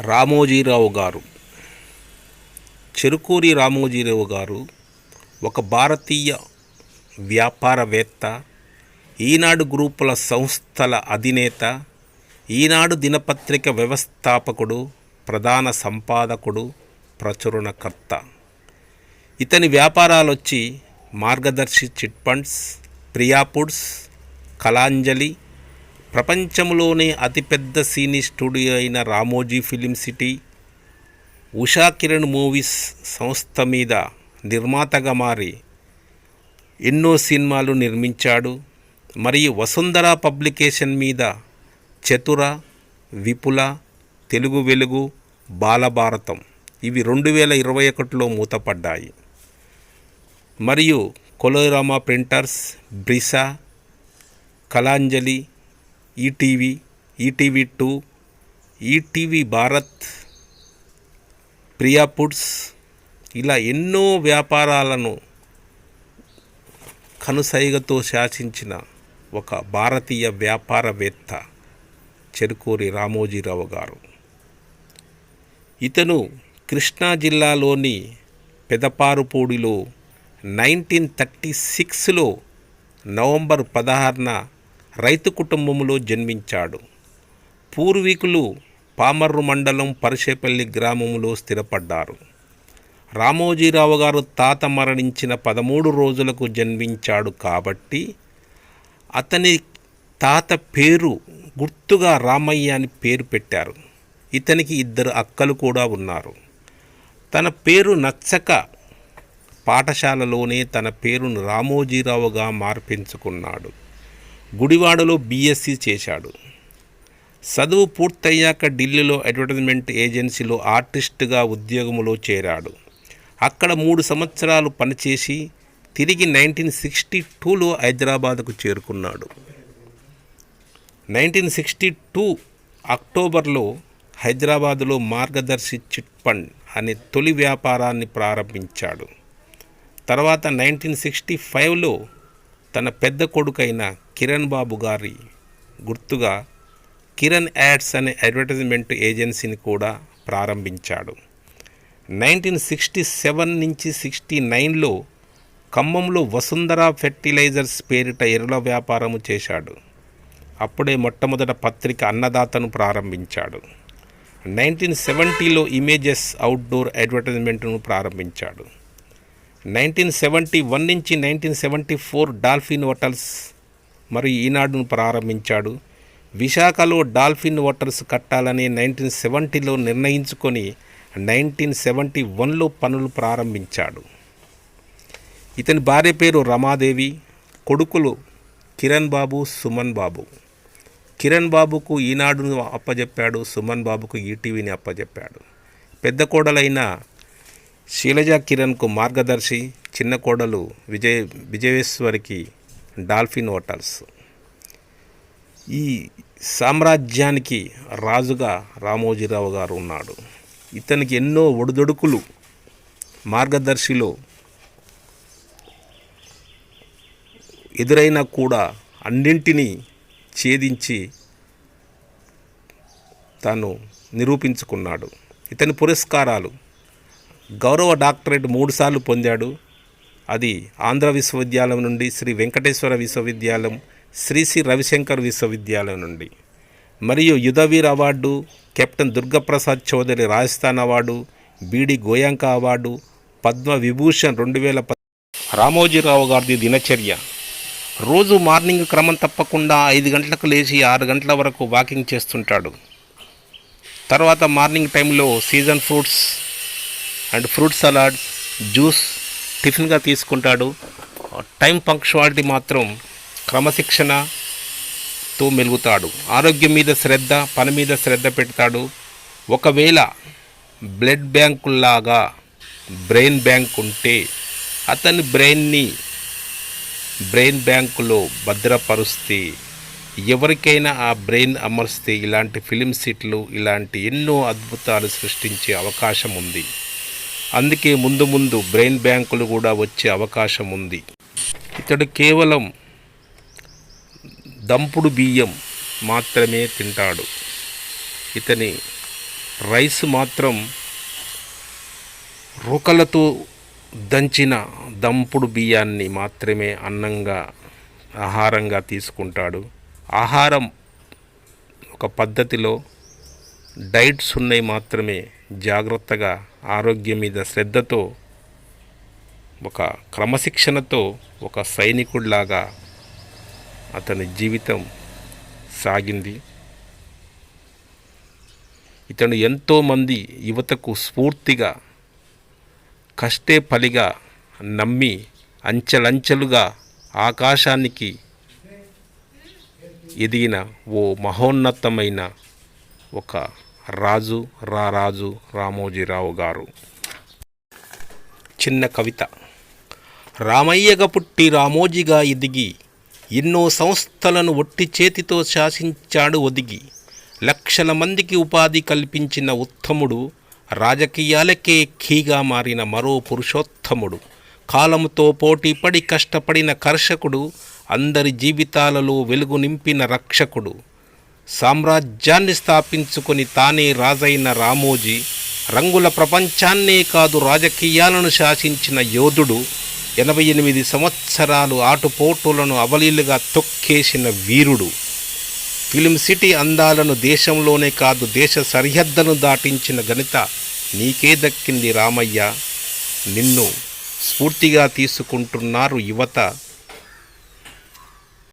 రామోజీరావు గారు. చెరుకూరి రామోజీరావు గారు ఒక భారతీయ వ్యాపారవేత్త ఈనాడు గ్రూపుల సంస్థల అధినేత ఈనాడు దినపత్రిక వ్యవస్థాపకుడు ప్రధాన సంపాదకుడు ప్రచురణకర్త. ఇతని వ్యాపారాలు వచ్చి మార్గదర్శి చిట్ ఫండ్స్ ప్రియాపుడ్స్ కళాంజలి ప్రపంచంలోనే అతిపెద్ద సినీ స్టూడియో అయిన Ramoji film city Usha Kiran movies సంస్థ మీద నిర్మాతగా మారి ఎన్నో సినిమాలు నిర్మించాడు. మరియు వసుంధర పబ్లికేషన్ మీద చతుర విపుల తెలుగు వెలుగు బాలభారతం ఇవి రెండు వేల ఇరవై ఒకటిలో మూతపడ్డాయి. మరియు Colorama printers Brisa Kalanjali ETV ETV two ETV Bharat Priya foods ఇలా ఎన్నో వ్యాపారాలను కనుసైగతో శాసించిన ఒక భారతీయ వ్యాపారవేత్త చెరుకూరి రామోజీరావు గారు. ఇతను కృష్ణా జిల్లాలోని పెదపారుపూడిలో నైన్టీన్ థర్టీ సిక్స్లో నవంబర్ పదహారున రైతు కుటుంబంలో జన్మించాడు. పూర్వీకులు పామర్రు మండలం పరిషేపల్లి గ్రామంలో స్థిరపడ్డారు. రామోజీరావు గారు తాత మరణించిన పదమూడు రోజులకు జన్మించాడు కాబట్టి అతని తాత పేరు గుర్తుగా రామయ్య అని పేరు పెట్టారు. ఇతనికి ఇద్దరు అక్కలు కూడా ఉన్నారు. తన పేరు నచ్చక పాఠశాలలోనే తన పేరును రామోజీరావుగా మార్పించుకున్నాడు. గుడివాడలో బీఎస్సీ చేశాడు. చదువు పూర్తయ్యాక ఢిల్లీలో అడ్వర్టైజ్మెంట్ ఏజెన్సీలో ఆర్టిస్ట్గా ఉద్యోగంలో చేరాడు. అక్కడ మూడు సంవత్సరాలు పనిచేసి తిరిగి నైన్టీన్ సిక్స్టీ టూలో హైదరాబాద్కు చేరుకున్నాడు. నైన్టీన్ సిక్స్టీ టూ అక్టోబర్లో హైదరాబాదులో మార్గదర్శి చిట్ ఫండ్ అనే తొలి వ్యాపారాన్ని ప్రారంభించాడు. తర్వాత నైన్టీన్ సిక్స్టీ ఫైవ్లో తన పెద్ద కొడుకైన కిరణ్ బాబు గారి గుర్తుగా కిరణ్ యాడ్స్ అనే అడ్వర్టైజ్మెంట్ ఏజెన్సీని కూడా ప్రారంభించాడు. నైన్టీన్ సిక్స్టీ సెవెన్ నుంచి సిక్స్టీ నైన్లో ఖమ్మంలో వసుంధర ఫెర్టిలైజర్స్ పేరిట ఎరుల వ్యాపారము చేశాడు. అప్పుడే మొట్టమొదట పత్రిక అన్నదాతను ప్రారంభించాడు. నైన్టీన్ సెవెంటీలో ఇమేజెస్ అవుట్డోర్ అడ్వర్టైజ్మెంట్ను ప్రారంభించాడు. నైన్టీన్ సెవెంటీ వన్ నుంచి nineteen seventy four dolphin hotels మరియు ఈనాడును ప్రారంభించాడు. విశాఖలో డాల్ఫిన్ హోటల్స్ కట్టాలని నైన్టీన్ సెవెంటీలో నిర్ణయించుకొని నైన్టీన్ సెవెంటీ వన్లో పనులు ప్రారంభించాడు. ఇతని భార్య పేరు రమాదేవి కొడుకులు కిరణ్ బాబు సుమన్ బాబు. కిరణ్ బాబుకు ఈనాడును అప్పజెప్పాడు సుమన్ బాబుకు ఈటీవీని అప్పజెప్పాడు. పెద్ద కోడలైన శీలజ కిరణ్కు మార్గదర్శి చిన్న కోడలు విజయ విజయేశ్వరికి డాల్ఫిన్ హోటల్స్. ఈ సామ్రాజ్యానికి రాజుగా రామోజీరావు గారు ఉన్నాడు. ఇతనికి ఎన్నో ఒడిదొడుకులు మార్గదర్శిలో ఎదురైనా కూడా అన్నింటినీ ఛేదించి తాను నిరూపించుకున్నాడు. ఇతని పురస్కారాలు గౌరవ డాక్టరేట్ మూడుసార్లు పొందాడు. అది ఆంధ్ర విశ్వవిద్యాలయం నుండి శ్రీ వెంకటేశ్వర విశ్వవిద్యాలయం శ్రీ శ్రీ రవిశంకర్ విశ్వవిద్యాలయం నుండి. మరియు Yudhvir award captain Durgaprasad Chaudhary Rajasthan award B D Goenka award Padma Vibhushan రెండు వేల రామోజీరావు గారిది దినచర్య. రోజు మార్నింగ్ క్రమం తప్పకుండా ఐదు గంటలకు లేచి ఆరు గంటల వరకు వాకింగ్ చేస్తుంటాడు. తర్వాత మార్నింగ్ టైంలో season fruits and fruit salad juice టిఫిన్గా తీసుకుంటాడు. టైం పంక్చువాలిటీ మాత్రం క్రమశిక్షణతో మెలుగుతాడు. ఆరోగ్యం మీద శ్రద్ధ పని మీద శ్రద్ధ పెడతాడు. ఒకవేళ బ్లడ్ బ్యాంకులాగా బ్రెయిన్ బ్యాంక్ ఉంటే అతని బ్రెయిన్ని బ్రెయిన్ బ్యాంకులో భద్రపరుస్తే ఎవరికైనా ఆ బ్రెయిన్ అమర్స్తే ఇలాంటి ఫిలిం సీట్లు ఇలాంటి ఎన్నో అద్భుతాలు సృష్టించే అవకాశం ఉంది. అందుకే ముందు ముందు బ్రెయిన్ బ్యాంకులు కూడా వచ్చే అవకాశం ఉంది. ఇతడు కేవలం దంపుడు బియ్యం మాత్రమే తింటాడు. ఇతని రైస్ మాత్రం రుకలతో దంచిన దంపుడు బియ్యాన్ని మాత్రమే అన్నంగా ఆహారంగా తీసుకుంటాడు. ఆహారం ఒక పద్ధతిలో డైట్స్ ఉన్నాయి మాత్రమే. జాగ్రత్తగా ఆరోగ్యం మీద శ్రద్ధతో ఒక క్రమశిక్షణతో ఒక సైనికుడిలాగా అతని జీవితం సాగింది. ఇతను ఎంతోమంది యువతకు స్ఫూర్తిగా కష్టే పలిగా నమ్మి అంచెలంచెలుగా ఆకాశానికి ఎదిగిన ఓ మహోన్నతమైన ఒక రాజు రారాజు రామోజీరావు గారు. చిన్న కవిత. రామయ్యగా పుట్టి రామోజీగా ఎదిగి ఎన్నో సంస్థలను ఒట్టి చేతితో శాసించాడు ఒదిగి. లక్షల మందికి ఉపాధి కల్పించిన ఉత్తముడు రాజకీయాలకే కీగా మారిన మరో పురుషోత్తముడు. కాలముతో పోటీపడి కష్టపడిన కర్షకుడు అందరి జీవితాలలో వెలుగు నింపిన రక్షకుడు. సామ్రాజ్యాన్ని స్థాపించుకొని తానే రాజైన రామోజీ రంగుల ప్రపంచాన్నే కాదు రాజకీయాలను శాసించిన యోధుడు ఎనభై ఎనిమిది సంవత్సరాలు ఆటుపోటులను అవలీలుగా తొక్కేసిన వీరుడు. ఫిలిం సిటీ అందాలను దేశంలోనే కాదు దేశ సరిహద్దును దాటించిన ఘనత నీకే దక్కింది రామయ్య. నిన్ను స్ఫూర్తిగా తీసుకుంటున్నారు యువత.